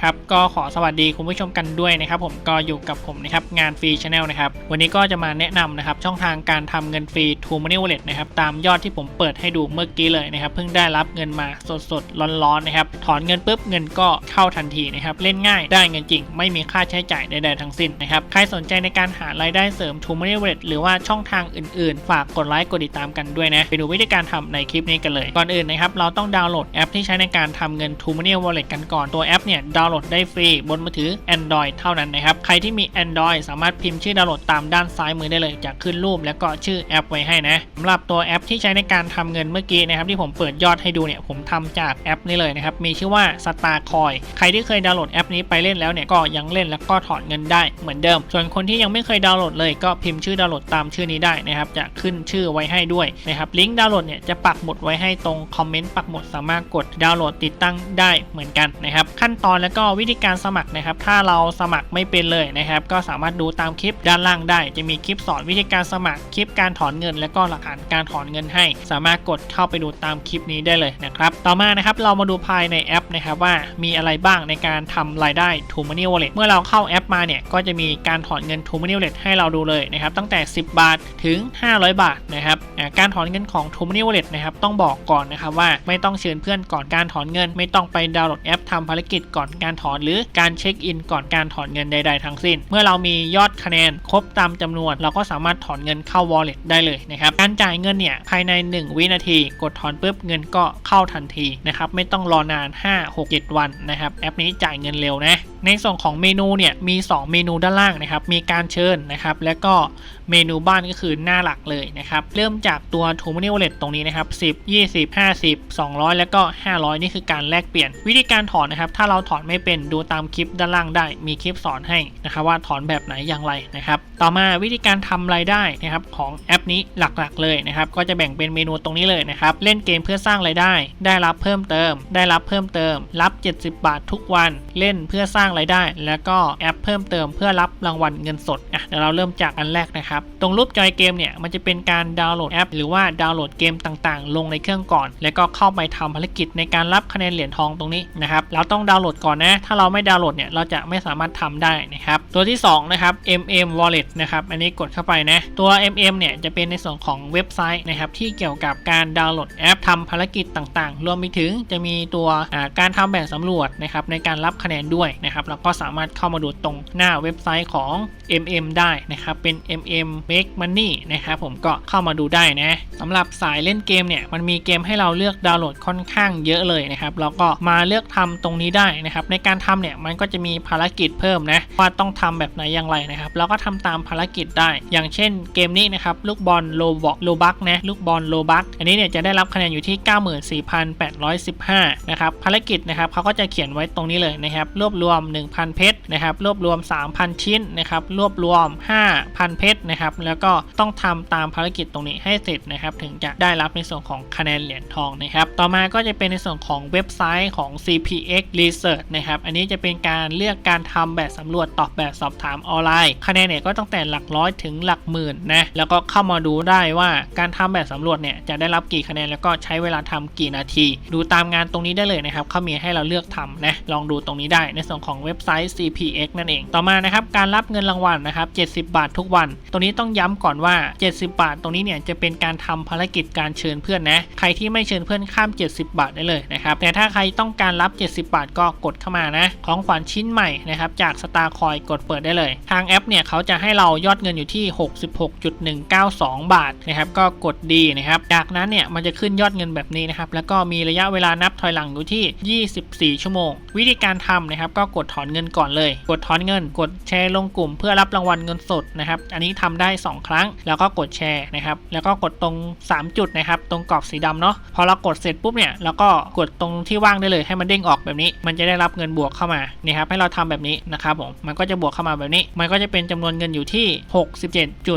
ครับก็ขอสวัสดีคุณผู้ชมกันด้วยนะครับ ผมก็อยู่กับผมนะครับงานฟรีชาแนลนะครับวันนี้ก็จะมาแนะนำนะครับช่องทางการทำเงินฟรี True Money Wallet นะครับตามยอดที่ผมเปิดให้ดูเมื่อกี้เลยนะครับเพิ่งได้รับเงินมาสดๆร้อนๆนะครับถอนเงินปุ๊บเงินก็เข้าทันทีนะครับเล่นง่ายได้เงินจริง ไม่มีค่าใช้จ่ายใดๆทั้งสิ้นนะครับใครสนใจในการหารายได้เสริม True Money Wallet หรือว่าช่องทางอื่นๆ ฝากกดไลค์กดติดตามกันด้วยนะไปดูวิธีการทำในคลิปนี้กันเลยก่อนอื่นนะครับเราต้องดาวน์โหลดแอปที่ใช้ในการทำเงิน True Money Wallet กันก่อนตัวแอปเนี่ยาวน์โหลดได้ฟรีบนมือถือ Android เท่านั้นนะครับ ใครที่มี Android สามารถพิมพ์ชื่อดาวน์โหลดตามด้านซ้ายมือได้เลย จะขึ้นรูปแล้วก็ชื่อแอปไว้ให้นะสำหรับตัวแอปที่ใช้ในการทำเงินเมื่อกี้นะครับที่ผมเปิดยอดให้ดูเนี่ยผมทำจากแอปนี้เลยนะครับมีชื่อว่า StarCoin ใครที่เคยดาวน์โหลดแอปนี้ไปเล่นแล้วเนี่ยก็ยังเล่นแล้วก็ถอนเงินได้เหมือนเดิม ส่วนคนที่ยังไม่เคยดาวน์โหลดเลยก็พิมพ์ชื่อดาวน์โหลดตามชื่อนี้ได้นะครับจะขึ้นชื่อไว้ให้ด้วยนะครับลิงก์ดาวน์โหลดเนี่ยจะปักหมุดไว้ให้ตรงคอมเมนต์ปักหมุดสามารถกดดาวน์โหลดติดตั้งได้เหมือนกันนะครับขั้นตอนแล้วก็วิธีการสมัครนะครับ ถ้าเราสมัครไม่เป็นเลยนะครับ ก็สามารถดูตามคลิปด้านล่างได้ จะมีคลิปสอนวิธีการสมัคร คลิปการถอนเงิน และก็หลักฐานการถอนเงินให้ สามารถกดเข้าไปดูตามคลิปนี้ได้เลยนะครับ ต่อมานะครับเรามาดูภายในแอปนะครับว่ามีอะไรบ้างในการทำรายได้ True Money Wallet เมื่อเราเข้าแอปมาเนี่ยก็จะมีการถอนเงิน True Money Wallet ให้เราดูเลยนะครับตั้งแต่ 10 บาทถึง 500 บาทนะครับการถอนเงินของ True Money Wallet นะครับต้องบอกก่อนนะครับว่าไม่ต้องเชิญเพื่อนก่อนการถอนเงิน ไม่ต้องไปดาวน์โหลดแอปทำภารกิจก่อนการถอนหรือการเช็คอินก่อนการถอนเงินใด ๆ ทั้งสิ้น เมื่อเรามียอดคะแนนครบตามจำนวน เราก็สามารถถอนเงินเข้า wallet ได้เลยนะครับการจ่ายเงินเนี่ยภายใน 1 วินาที กดถอนปุ๊บเงินก็เข้าทันทีนะครับไม่ต้องรอนาน 5 6 7 วันนะครับแอปนี้จ่ายเงินเร็วนะ ในส่วนของเมนูเนี่ยมี 2 เมนูด้านล่างนะครับมีการเชิญนะครับแล้วก็เมนูบ้านก็คือหน้าหลักเลยนะครับเริ่มจากตัว t o m o n e y Wallet ตรงนี้นะครับ10 20 50 200 แล้วก็ 500 นี่คือการแลกเปลี่ยน วิธีการถอนนะครับถ้าเราถอนไม่เป็นดูตามคลิปด้านล่างได้มีคลิปสอนให้นะครับว่าถอนแบบไหนอย่างไรนะครับต่อมาวิธีการทำรายได้นะครับของแอปนี้หลักๆเลยนะครับก็จะแบ่งเป็นเมนูตรงนี้เลยนะครับเล่นเกมเพื่อสร้างรายได้ ได้รับเพิ่มเติม ได้รับเพิ่มเติม รับ 70 บาททุกวัน เล่นเพื่อสร้างรายได้ แล้วก็แอปเพิ่มเติมเพื่อรับรางวัลเงินสดอะเดี๋ยวเราเริ่มจากอันแรกนะครับ ตรงรูปจอยเกมเนี่ยมันจะเป็นการดาวน์โหลดแอป หรือว่าดาวน์โหลดเกมต่างๆ ลงในเครื่องก่อน แล้วก็เข้าไปทำภารกิจในการรับคะแนนเหรียญทองตรงนี้นะครับเราต้องดาวน์โหลดก่อนนะถ้าเราไม่ดาวน์โหลดเนี่ยเราจะไม่สามารถทำได้นะครับตัวที่2นะครับ MM Wallet นะครับอันนี้กดเข้าไปนะตัว MM เนี่ยจะเป็นในส่วนของเว็บไซต์นะครับที่เกี่ยวกับการดาวน์โหลดแอปทำภารกิจต่างๆ รวมไปถึงจะมีตัวการทำแบบสำรวจนะครับในการรับคะแนนด้วยนะครับเราก็สามารถเข้ามาดูตรงหน้าเว็บไซต์ของ MM ได้นะครับเป็น MM Make Money นะครับผมก็เข้ามาดูได้นะสำหรับสายเล่นเกมเนี่ยมันมีเกมให้เราเลือกดาวน์โหลดค่อนข้างเยอะเลยนะครับเราก็มาเลือกทำตรงนี้ได้นะครับในการทำเนี่ยมันก็จะมีภารกิจเพิ่มนะว่าต้องทำแบบไหนอย่างไรนะครับเราก็ทำตามภารกิจได้ อย่างเช่นเกมนี้นะครับลูกบอลโลบอกโลบักนะลูกบอลโลบักอันนี้เนี่ยจะได้รับคะแนนอยู่ที่ 94,815นะครับภารกิจนะครับเขาก็จะเขียนไว้ตรงนี้เลยนะครับรวบรวม1,000 เพชรนะครับรวบรวม 3,000 ชิ้นนะครับรวบรวม 5,000 เพชรนะครับแล้วก็ต้องทำตามภารกิจตรงนี้ให้เสร็จนะครับถึงจะได้รับในส่วนของคะแนนเหรียญทองนะครับต่อมาก็จะเป็นในส่วนของเว็บไซต์ของ CPX Research นะครับอันนี้จะเป็นการเลือกการทำแบบสำรวจตอบแบบสอบถามออนไลน์ คะแนนเนี่ยก็ตั้งแต่หลักร้อยถึงหลักหมื่นนะแล้วก็เข้ามาดูได้ว่าการทำแบบสำรวจเนี่ยจะได้รับกี่คะแนนแล้วก็ใช้เวลาทำกี่นาที ดูตามงานตรงนี้ได้เลยนะครับเขามีให้เราเลือกทำนะลองดูตรงนี้ได้ในส่วนของเว็บไซต์ CPX นั่นเอง ต่อมานะครับการรับเงินรางวัลนะครับ 70 บาททุกวัน ตรงนี้ต้องย้ำก่อนว่า 70 บาท ตรงนี้เนี่ยจะเป็นการทำภารกิจการเชิญเพื่อนนะ ใครที่ไม่เชิญเพื่อนข้าม 70 บาทได้เลยนะครับ แต่ถ้าใครต้องการรับ 70 บาทก็กดเข้ามานะ ของขวัญชิ้นใหม่นะครับจากสตาร์คอยกดเปิดได้เลย ทางแอปเนี่ยเขาจะให้เรายอดเงินอยู่ที่ 66.192 บาทนะครับ ก็กดดีนะครับ จากนั้นเนี่ยมันจะขึ้นยอดเงินแบบนี้นะครับ แล้วก็มีระยะเวลานับถอยหลังอยู่ที่ 24 ชั่วโมง วิธีการทำนะครับก็กดถอนเงินก่อนเลย กดถอนเงิน กดแชร์ลงกลุ่ม เพื่อรับรางวัลเงินสดนะครับ อันนี้ทำได้ 2 ครั้ง แล้วก็กดแชร์นะครับ แล้วก็กดตรง 3 จุดนะครับ ตรงกรอบสีดำเนาะ พอเรากดเสร็จปุ๊บเนี่ย แล้วก็กดตรงที่ว่างได้เลยให้มันเด้งออกแบบนี้ มันจะได้รับเงินบวกเข้ามา นี่ครับ ให้เราทำแบบนี้นะครับผม มันก็จะบวกเข้ามาแบบนี้ มันก็จะเป็นจำนวนเงินอยู่ที่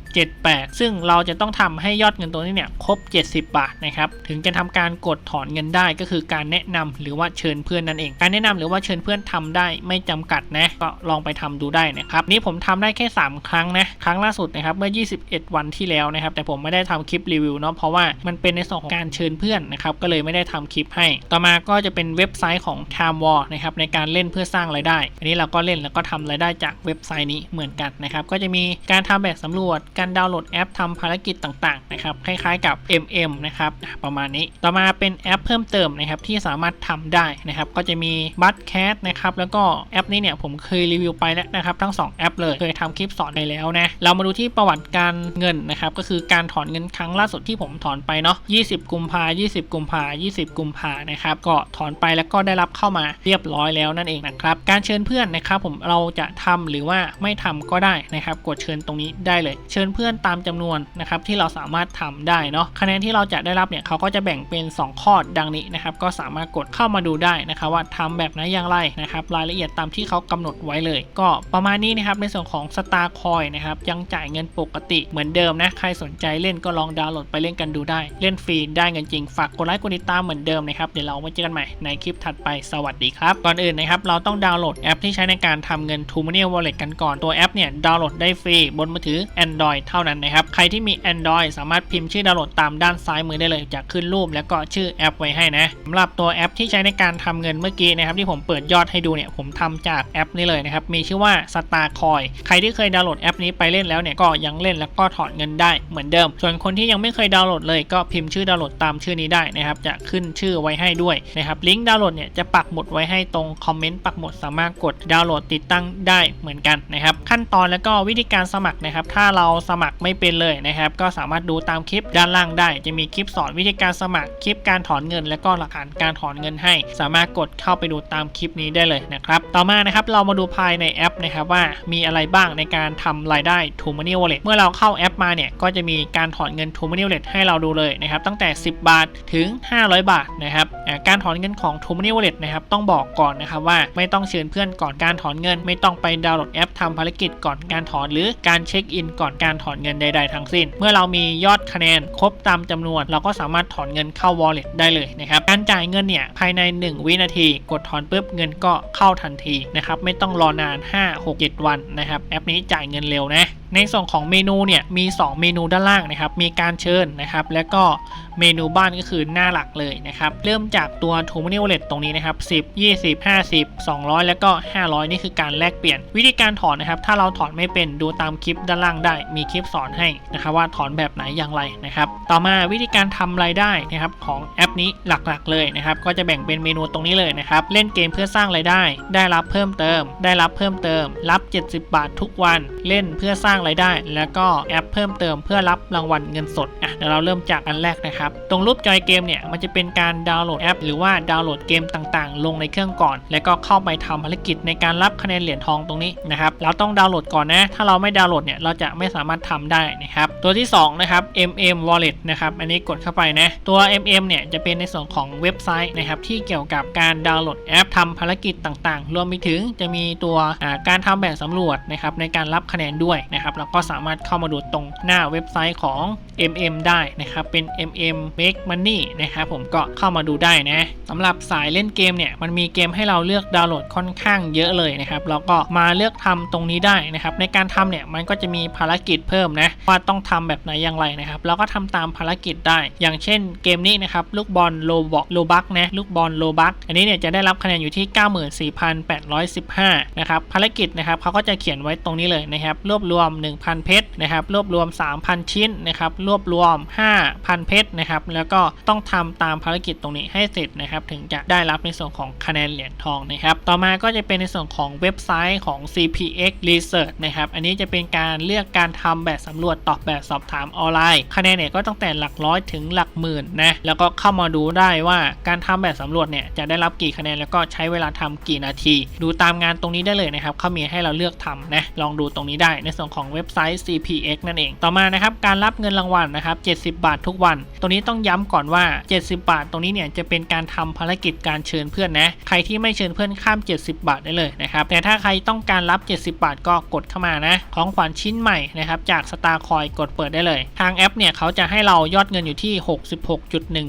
67.78 ซึ่งเราจะต้องทำให้ยอดเงินตัวนี้เนี่ยครบ 70 บาทนะครับ ถึงจะทำการกดถอนเงินได้ก็คือการแนะนำหรือว่าเชิญเพื่อนนั่นเอง การแนะนำหรือว่าเชิญเพื่อนทำได้ไม่จำกัดนะก็ลองไปทำดูได้นะครับนี่ผมทำได้แค่ 3 ครั้งนะครั้งล่าสุดนะครับเมื่อ 21 วันที่แล้วนะครับแต่ผมไม่ได้ทำคลิปรีวิวเนาะเพราะว่ามันเป็นในส่วนของการเชิญเพื่อนนะครับก็เลยไม่ได้ทำคลิปให้ ต่อมาก็จะเป็นเว็บไซต์ของ Time War นะครับในการเล่นเพื่อสร้างรายได้ อันนี้เราก็เล่นแล้วก็ทำรายได้จากเว็บไซต์นี้เหมือนกันนะครับก็จะมีการทำแบบสำรวจ การดาวน์โหลดแอปทำภารกิจต่างๆนะครับคล้ายๆกับ MM นะครับประมาณนี้ต่อมาเป็นแอปเพิ่มเติมนะครับที่สามารถทำได้นะครับก็จะมีบัตแคสนะครับแล้วก็แอปนี้เนี่ยผมเคยรีวิวไปแล้วนะครับทั้ง 2 แอปเลยเคยทำคลิปสอนไปแล้วนะเรามาดูที่ประวัติการเงินนะครับก็คือการถอนเงินครั้งล่าสุดที่ผมถอนไปเนาะ20 กุมภา20 กุมภา20 กุมภานะครับก็ถอนไปแล้วก็ได้รับเข้ามาเรียบร้อยแล้วนั่นเองนะครับการเชิญเพื่อนนะครับผมเราจะทำหรือว่าไม่ทำก็ได้นะครับกดเชิญตรงนี้ได้เลย เชิญเพื่อนตามจำนวนนะครับที่เราสามารถทำได้เนาะคะแนนที่เราจะได้รับเนี่ยเขาก็จะแบ่งเป็น 2 ข้อดังนี้นะครับก็สามารถกดเข้ามาดูได้นะครับว่าทำแบบไหนอย่างไรนะครับรายละเอียดยดตามที่เขากำหนดไว้เลย ก็ประมาณนี้นะครับในส่วนของ Star Coin นะครับยังจ่ายเงินปกติเหมือนเดิมนะใครสนใจเล่นก็ลองดาวน์โหลดไปเล่นกันดูได้ เล่นฟรีได้เงินจริงฝากกดไลค์กดติดตามเหมือนเดิมนะครับเดี๋ยวเรามาเจอกันใหม่ในคลิปถัดไปสวัสดีครับก่อนอื่นนะครับเราต้องดาวน์โหลดแอปที่ใช้ในการทำเงิน t o m o n e y Wallet กันก่อนตัวแอปเนี่ยดาวน์โหลดได้ฟรีบนมือถือ Android เท่านั้นนะครับใครที่มี Android สามารถพิมพ์ชื่อดาวน์โหลดตามด้านซ้ายมือได้เลยจะขึ้นรูปแล้วก็ชื่อแอปไว้ให้นะสำหรับตัวแอปที่ใช้ในการทำเงินเมื่อกี้นะครับที่ผมเปิดยอดให้ดูเนี่ยผมทำจากแอปนี้เลยนะครับ มีชื่อว่า Star Coin ใครที่เคยดาวน์โหลดแอปนี้ไปเล่นแล้วเนี่ยก็ยังเล่นแล้วก็ถอนเงินได้เหมือนเดิม ส่วนคนที่ยังไม่เคยดาวน์โหลดเลยก็พิมพ์ชื่อดาวน์โหลดตามชื่อนี้ได้นะครับ จะขึ้นชื่อไว้ให้ด้วยนะครับลิงก์ดาวน์โหลดเนี่ยจะปักหมุดไว้ให้ตรงคอมเมนต์ปักหมุดสามารถกดดาวน์โหลดติดตั้งได้เหมือนกันนะครับขั้นตอนแล้วก็วิธีการสมัครนะครับ ถ้าเราสมัครไม่เป็นเลยนะครับ ก็สามารถดูตามคลิปด้านล่างได้ จะมีคลิปสอนวิธีการสมัครคลิปการถอนเงิน และก็หลักฐานการถอนเงินให้ สามารถกดเข้าไปดูตามคลิปนี้ได้เลยนะครับต่อมานะครับเรามาดูภายในแอปนะครับว่ามีอะไรบ้างในการทำรายได้ t o m o n e y Wallet เมื่อเราเข้าแอปมาเนี่ยก็จะมีการถอนเงิน t o m o n e y Wallet ให้เราดูเลยนะครับตั้งแต่ 10 บาทถึง 500 บาทนะครับ การถอนเงินของ t o m o n y Wallet นะครับต้องบอกก่อนนะครับว่าไม่ต้องเชิญเพื่อนก่อนการถอนเงิน ไม่ต้องไปดาวน์โหลดแอปทำภารกิจก่อนการถอน หรือการเช็คอินก่อนการถอนเงินใด ๆ ทั้งสิ้น เมื่อเรามียอดคะแนนครบตามจำนวน เราก็สามารถถอนเงินเข้า wallet ได้เลยนะครับการจ่ายเงินเนี่ยภายใน 1 วินาที กดถอนปุ๊บเงินก็เข้าทันทีนะครับไม่ต้องรอนาน 5 6 7 วันนะครับแอปนี้จ่ายเงินเร็วนะในส่วนของเมนูเนี่ยมี 2 เมนูด้านล่างนะครับมีการเชิญนะครับ แล้วก็ เมนูบ้านก็คือหน้าหลักเลยนะครับ เริ่มจากตัว t o m o n e y Wallet ตรงนี้นะครับ 10 20 50 200 แล้วก็ 500 นี่คือการแลกเปลี่ยน วิธีการถอนนะครับ ถ้าเราถอนไม่เป็นดูตามคลิปด้านล่างได้ มีคลิปสอนให้นะครับว่าถอนแบบไหนอย่างไรนะครับ ต่อมาวิธีการทำรายได้นะครับของแอปนี้หลักๆ เลยนะครับ ก็จะแบ่งเป็นเมนูตรงนี้เลยนะครับ เล่นเกมเพื่อสร้างรายได้ ได้รับเพิ่มเติม ได้รับเพิ่มเติม รับ 70 บาททุกวัน เล่นเพื่อสร้างรายได้ แล้วก็แอปเพิ่มเติมเพื่อรับรางวัลเงินสดอะเดี๋ยวเราเริ่มจากอันแรกนะครับตรงรูปจอยเกมเนี่ยมันจะเป็นการดาวน์โหลดแอป หรือว่าดาวน์โหลดเกมต่างๆ ลงในเครื่องก่อน แล้วก็เข้าไปทำภารกิจในการรับคะแนนเหรียญทองตรงนี้นะครับ เราต้องดาวน์โหลดก่อนนะ ถ้าเราไม่ดาวน์โหลดเนี่ยเราจะไม่สามารถทำได้นะครับ ตัวที่สองนะครับ MM Wallet นะครับ อันนี้กดเข้าไปนะ ตัว MM เนี่ยจะเป็นในส่วนของเว็บไซต์นะครับที่เกี่ยวกับการดาวน์โหลดแอปทำภารกิจต่างๆ รวมไปถึงจะมีตัวการทำแบบสำรวจนะครับในการรับคะแนนด้วยนะครับเราก็สามารถเข้ามาดูตรงหน้าเว็บไซต์ของ MM ได้นะครับเป็น MM Make Money นะครับผมก็เข้ามาดูได้นะสำหรับสายเล่นเกมเนี่ยมันมีเกมให้เราเลือกดาวน์โหลดค่อนข้างเยอะเลยนะครับแล้วก็มาเลือกทำตรงนี้ได้นะครับในการทำเนี่ยมันก็จะมีภารกิจเพิ่มนะว่าต้องทำแบบไหนอย่างไรนะครับเราก็ทำตามภารกิจได้ อย่างเช่นเกมนี้นะครับลูกบอลโลบอกโลบักนะลูกบอลโลบักอันนี้เนี่ยจะได้รับคะแนนอยู่ที่ 94,815นะครับภารกิจนะครับเขาก็จะเขียนไว้ตรงนี้เลยนะครับรวบรวม 1,000 เพชรนะครับรวบรวม 3,000 ชิ้นนะครับรวบรวม 5,000 เพชรนะครับ แล้วก็ต้องทำตามภารกิจตรงนี้ให้เสร็จนะครับ ถึงจะได้รับในส่วนของคะแนนเหรียญทองนะครับ ต่อมาก็จะเป็นในส่วนของเว็บไซต์ของ CPX Research นะครับ อันนี้จะเป็นการเลือกการทำแบบสำรวจตอบแบบสอบถามออนไลน์ คะแนนเนี่ยก็ตั้งแต่หลักร้อยถึงหลักหมื่นนะ แล้วก็เข้ามาดูได้ว่าการทำแบบสำรวจเนี่ยจะได้รับกี่คะแนนแล้วก็ใช้เวลาทำกี่นาที ดูตามงานตรงนี้ได้เลยนะครับเขามีให้เราเลือกทำนะ ลองดูตรงนี้ได้ในส่วนของเว็บไซต์ CPX นั่นเอง ต่อมานะครับการรับเงินรางวัลนนะครับ70 บาททุกวัน ตรงนี้ต้องย้ำก่อนว่า 70 บาท ตรงนี้เนี่ยจะเป็นการทำภารกิจการเชิญเพื่อนนะ ใครที่ไม่เชิญเพื่อนข้าม 70 บาทได้เลยนะครับ แต่ถ้าใครต้องการรับ 70 บาทก็กดเข้ามานะ ของขวัญชิ้นใหม่นะครับจาก Star Coin กดเปิดได้เลย ทางแอปเนี่ยเขาจะให้เรายอดเงินอยู่ที่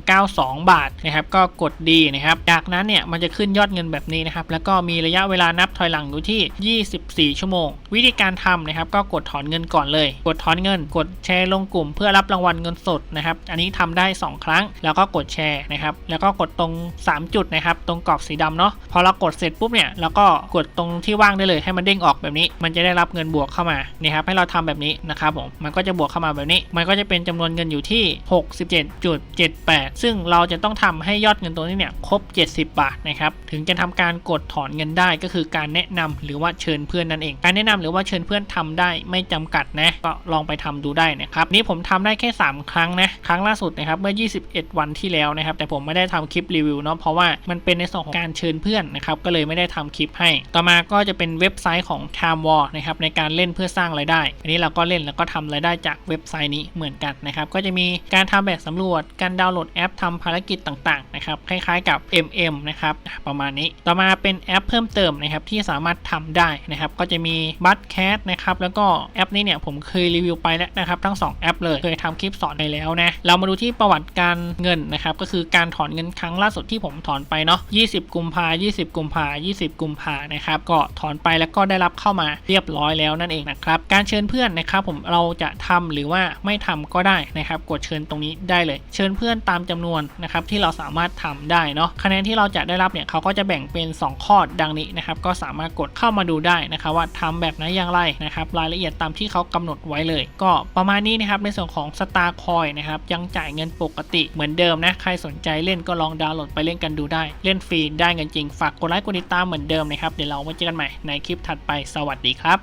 66.192 บาทนะครับก็กดดีนะครับ จากนั้นเนี่ยมันจะขึ้นยอดเงินแบบนี้นะครับ แล้วก็มีระยะเวลานับถอยหลังอยู่ที่ 24 ชั่วโมง วิธีการทำนะครับก็กดถอนเงินก่อนเลย กดถอนเงิน กดแชร์ลงกลุ่ม เพื่อรับรางวัลเงินสดนะครับ อันนี้ททำได้ 2 ครั้ง แล้วก็กดแชร์นะครับแล้วก็กดตรง 3 จุดนะครับตรงกรอบสีดำเนาะพอเรากดเสร็จปุ๊บเนี่ยเราก็กดตรงที่ว่างได้เลยให้มันเด้งออกแบบนี้ มันจะได้รับเงินบวกเข้ามานี่ครับให้เราทำแบบนี้นะครับผมมันก็จะบวกเข้ามาแบบนี้ มันก็จะเป็นจำนวนเงินอยู่ที่ 67.78 ซึ่งเราจะต้องทำให้ยอดเงินตัวนี้เนี่ยครบ 70 บาทนะครับถึงจะทำการกดถอนเงินได้ก็คือการแนะนำหรือว่าเชิญเพื่อนนั่นเอง การแนะนำหรือว่าเชิญเพื่อนทำได้ไม่จำกัดนะก็ลองไปทำดูได้นะครับนี่ผมทำได้แค่ 3 ครั้งนะครั้งล่าสุดนะครับเมื่อ 21 วันที่แล้วนะครับ แต่ผมไม่ได้ทำคลิปรีวิวเนาะเพราะว่ามันเป็นในส่วนของการเชิญเพื่อนนะครับก็เลยไม่ได้ทำคลิปให้ ต่อมาก็จะเป็นเว็บไซต์ของ Time War นะครับในการเล่นเพื่อสร้างรายได้ อันนี้เราก็เล่นแล้วก็ทำรายได้จากเว็บไซต์นี้เหมือนกันนะครับก็จะมีการทำแบบสำรวจ การดาวน์โหลดแอปทำภารกิจต่างๆนะครับคล้ายๆกับ MM นะครับประมาณนี้ ต่อมาเป็นแอปเพิ่มเติมนะครับที่สามารถทำได้นะครับก็จะมีบัตแคสนะครับแล้วก็แอปนี้เนี่ยผมเคยรีวิวไปแล้วนะครับทั้ง 2 แอปเลยเคยทำคลิปสอนไปแล้วนะเรามาดูที่ที่ประวัติการเงินนะครับก็คือการถอนเงินครั้งล่าสุดที่ผมถอนไปเนาะ20 กุมภา20 กุมภา20 กุมภานะครับก็ถอนไปแล้วก็ได้รับเข้ามาเรียบร้อยแล้วนั่นเองนะครับการเชิญเพื่อนนะครับผมเราจะทำหรือว่าไม่ทำก็ได้นะครับกดเชิญตรงนี้ได้เลย เชิญเพื่อนตามจำนวนนะครับที่เราสามารถทำได้เนาะคะแนนที่เราจะได้รับเนี่ยเขาก็จะแบ่งเป็น 2 ข้อดังนี้นะครับก็สามารถกดเข้ามาดูได้นะครับว่าทำแบบไหนอย่างไรนะครับรายละเอียดตามที่เขากำหนดไว้เลย ก็ประมาณนี้นะครับในส่วนของ Star Coin นะครับยังจ่ายเงินปกติเหมือนเดิมนะ ใครสนใจเล่นก็ลองดาวน์โหลดไปเล่นกันดูได้ เล่นฟรีได้เงินจริง ฝากกดไลค์กดติดตามเหมือนเดิมนะครับ เดี๋ยวเราไว้เจอกันใหม่ในคลิปถัดไป สวัสดีครับ